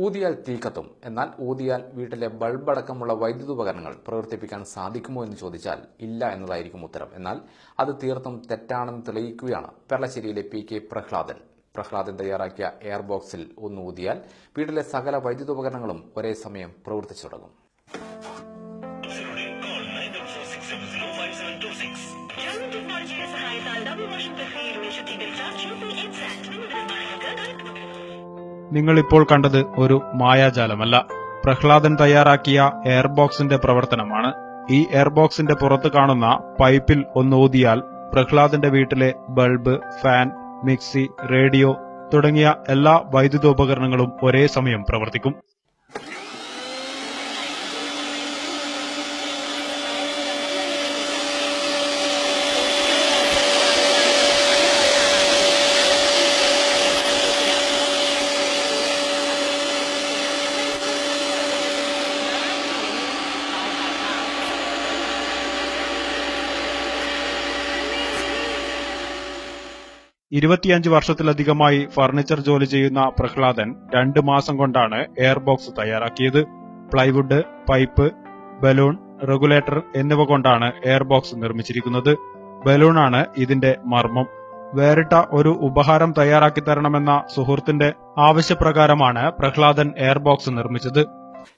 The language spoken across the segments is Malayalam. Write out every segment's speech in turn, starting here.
ഊതിയാൽ തീ കത്തും എന്നാൽ ഊതിയാൽ വീട്ടിലെ ബൾബ് അടക്കമുള്ള വൈദ്യുത ഉപകരണങ്ങൾ പ്രവർത്തിപ്പിക്കാൻ സാധിക്കുമോ എന്ന് ചോദിച്ചാൽ ഇല്ല എന്നതായിരിക്കും ഉത്തരം. എന്നാൽ അത് തീർത്തും തെറ്റാണെന്ന് തെളിയിക്കുകയാണ് പെർളശ്ശേരിയിലെ പി കെ പ്രഹ്ലാദൻ. പ്രഹ്ലാദൻ തയ്യാറാക്കിയ എയർ ബോക്സിൽ ഒന്ന് ഊതിയാൽ വീട്ടിലെ സകല വൈദ്യുത ഉപകരണങ്ങളും ഒരേ സമയം പ്രവർത്തിച്ചു തുടങ്ങും. സഹായത്താൽ നിങ്ങൾ ഇപ്പോൾ കണ്ടത് ഒരു മായാജാലമല്ല. പ്രഹ്ലാദൻ തയ്യാറാക്കിയ എയർബോക്സിന്റെ പ്രവർത്തനമാണ്. ഈ എയർബോക്സിന്റെ പുറത്ത് കാണുന്ന പൈപ്പിൽ ഒന്ന് ഊതിയാൽ പ്രഹ്ലാദന്റെ വീട്ടിലെ ബൾബ് ഫാൻ മിക്സി റേഡിയോ തുടങ്ങിയ എല്ലാ വൈദ്യുതോപകരണങ്ങളും ഒരേ സമയം പ്രവർത്തിക്കും. ഇരുപത്തിയഞ്ച് വർഷത്തിലധികമായി ഫർണിച്ചർ ജോലി ചെയ്യുന്ന പ്രഹ്ലാദൻ രണ്ട് മാസം കൊണ്ടാണ് എയർ ബോക്സ് തയ്യാറാക്കിയത്. പ്ലൈവുഡ് പൈപ്പ് ബലൂൺ റെഗുലേറ്റർ എന്നിവ കൊണ്ടാണ് എയർ ബോക്സ് നിർമ്മിച്ചിരിക്കുന്നത്. ബലൂണാണ് ഇതിന്റെ മർമ്മം. വേറിട്ട ഒരു ഉപഹാരം തയ്യാറാക്കി തരണമെന്ന സുഹൃത്തിന്റെ ആവശ്യപ്രകാരമാണ് പ്രഹ്ലാദൻ എയർ ബോക്സ് നിർമ്മിച്ചത്.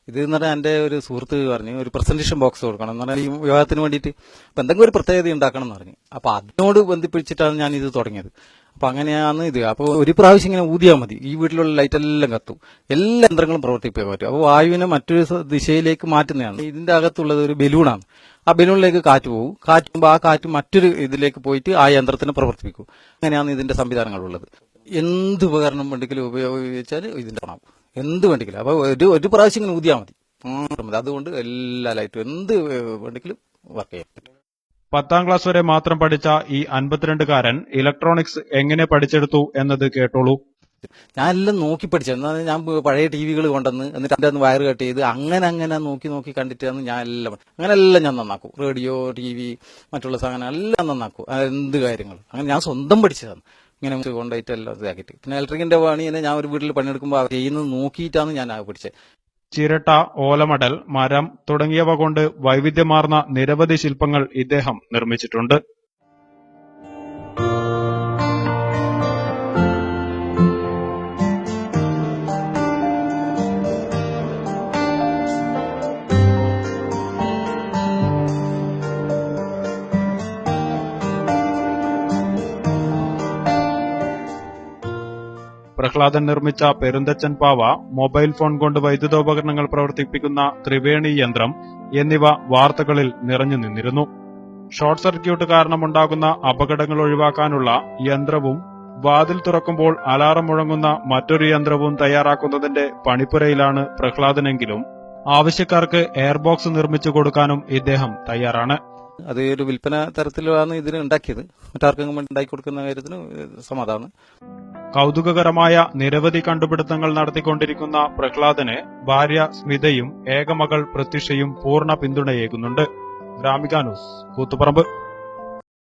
ഇത് എന്ന് പറഞ്ഞാൽ എന്റെ ഒരു സുഹൃത്ത് പറഞ്ഞു ഒരു പ്രസന്റേഷൻ ബോക്സ് കൊടുക്കണം എന്ന് പറഞ്ഞാൽ ഈ വിവാഹത്തിന് വേണ്ടിയിട്ട് എന്തെങ്കിലും ഒരു പ്രത്യേകത ഉണ്ടാക്കണം എന്ന് പറഞ്ഞു. അപ്പൊ അതിനോട് ബന്ധിപ്പിച്ചിട്ടാണ് ഞാൻ ഇത് തുടങ്ങിയത്. അപ്പൊ അങ്ങനെയാണ് ഇത്. അപ്പൊ ഒരു പ്രാവശ്യം ഇങ്ങനെ ഊതിയാൽ മതി. ഈ വീട്ടിലുള്ള ലൈറ്റ് എല്ലാം കത്തും. എല്ലാ യന്ത്രങ്ങളും പ്രവർത്തിപ്പിക്കാൻ പറ്റും. അപ്പോൾ വായുവിനെ മറ്റൊരു ദിശയിലേക്ക് മാറ്റുന്നതാണ്. ഇതിന്റെ അകത്തുള്ളത് ഒരു ബലൂണാണ് ആ ബലൂണിലേക്ക് കാറ്റ് പോകും. കാറ്റ് പോകുമ്പോൾ ആ കാറ്റ് മറ്റൊരു ഇതിലേക്ക് പോയിട്ട് ആ യന്ത്രത്തിനെ പ്രവർത്തിപ്പിക്കും. അങ്ങനെയാണ് ഇതിന്റെ സംവിധാനങ്ങളുള്ളത്. എന്ത് ഉപകരണം വേണ്ടെങ്കിലും ഉപയോഗിച്ചാൽ ഇതിന്റെ ഗുണം. എന്ത് വേണ്ടെങ്കിലും അപ്പൊ ഒരു ഒരു പ്രാവശ്യം ഇങ്ങനെ ഊതിയാൽ മതി. അതുകൊണ്ട് എല്ലാ ലൈറ്റും എന്ത് വേണ്ടെങ്കിലും വർക്ക് ചെയ്യാൻ പറ്റും. പത്താം ക്ലാസ് വരെ മാത്രം പഠിച്ച ഈ അൻപത്തിരണ്ടുകാരൻ ഇലക്ട്രോണിക്സ് എങ്ങനെ പഠിച്ചെടുത്തു എന്നത് കേട്ടോളൂ. ഞാൻ എല്ലാം നോക്കി പഠിച്ചത് ഞാൻ പഴയ ടി വികൾ കൊണ്ടുവന്ന് എന്നിട്ട് അതിന്റെ വയർ കട്ട് ചെയ്ത് അങ്ങനെ അങ്ങനെ നോക്കി നോക്കി കണ്ടിട്ടാണ് ഞാൻ എല്ലാം അങ്ങനെ എല്ലാം ഞാൻ നന്നാക്കും. റേഡിയോ ടി വി മറ്റുള്ള സാധനം എല്ലാം നന്നാക്കും. എന്ത് കാര്യങ്ങൾ. അങ്ങനെ ഞാൻ സ്വന്തം പഠിച്ചതാണ്. ഇങ്ങനെ കൊണ്ടുപോയിട്ട് എല്ലാം ഇതാക്കിയിട്ട്. പിന്നെ ഇലക്ട്രിക്കിന്റെ പണി തന്നെ ഞാൻ ഒരു വീട്ടിൽ പണിയെടുക്കുമ്പോൾ ചെയ്യുന്നത് നോക്കിയിട്ടാണ് ഞാൻ പഠിച്ചത്. ചിരട്ട ഓലമടൽ മരം തുടങ്ങിയവ കൊണ്ട് വൈവിധ്യമാർന്ന നിരവധി ശില്പങ്ങൾ ഇദ്ദേഹം നിർമ്മിച്ചിട്ടുണ്ട്. പ്രഹ്ലാദൻ നിർമ്മിച്ച പെരുന്തച്ചൻ പാവ മൊബൈൽ ഫോൺ കൊണ്ട് വൈദ്യുതോപകരണങ്ങൾ പ്രവർത്തിപ്പിക്കുന്ന ത്രിവേണി യന്ത്രം എന്നിവ വാർത്തകളിൽ നിറഞ്ഞു നിന്നിരുന്നു. ഷോർട്ട് സർക്യൂട്ട് കാരണമുണ്ടാകുന്ന അപകടങ്ങൾ ഒഴിവാക്കാനുള്ള യന്ത്രവും വാതിൽ തുറക്കുമ്പോൾ അലാറം മുഴങ്ങുന്ന മറ്റൊരു യന്ത്രവും തയ്യാറാക്കുന്നതിന്റെ പണിപ്പുരയിലാണ് പ്രഹ്ലാദനെങ്കിലും ആവശ്യക്കാർക്ക് എയർബോക്സ് നിർമ്മിച്ചു കൊടുക്കാനും ഇദ്ദേഹം തയ്യാറാണ്. അത് ഒരു വിൽപ്പന തരത്തിലാണ് ഇതിന് ഉണ്ടാക്കിയത്. മറ്റാർക്കെങ്കിലും ഉണ്ടാക്കി കൊടുക്കുന്ന കാര്യത്തിന് സമാധാനം. കൗതുകകരമായ നിരവധി കണ്ടുപിടുത്തങ്ങൾ നടത്തിക്കൊണ്ടിരിക്കുന്ന പ്രഹ്ലാദന് ഭാര്യ സ്മിതയും ഏകമകൾ പ്രത്യുഷയും പൂർണ പിന്തുണയേകുന്നുണ്ട്. ഗ്രാമിക ന്യൂസ് കൂത്തുപറമ്പ്.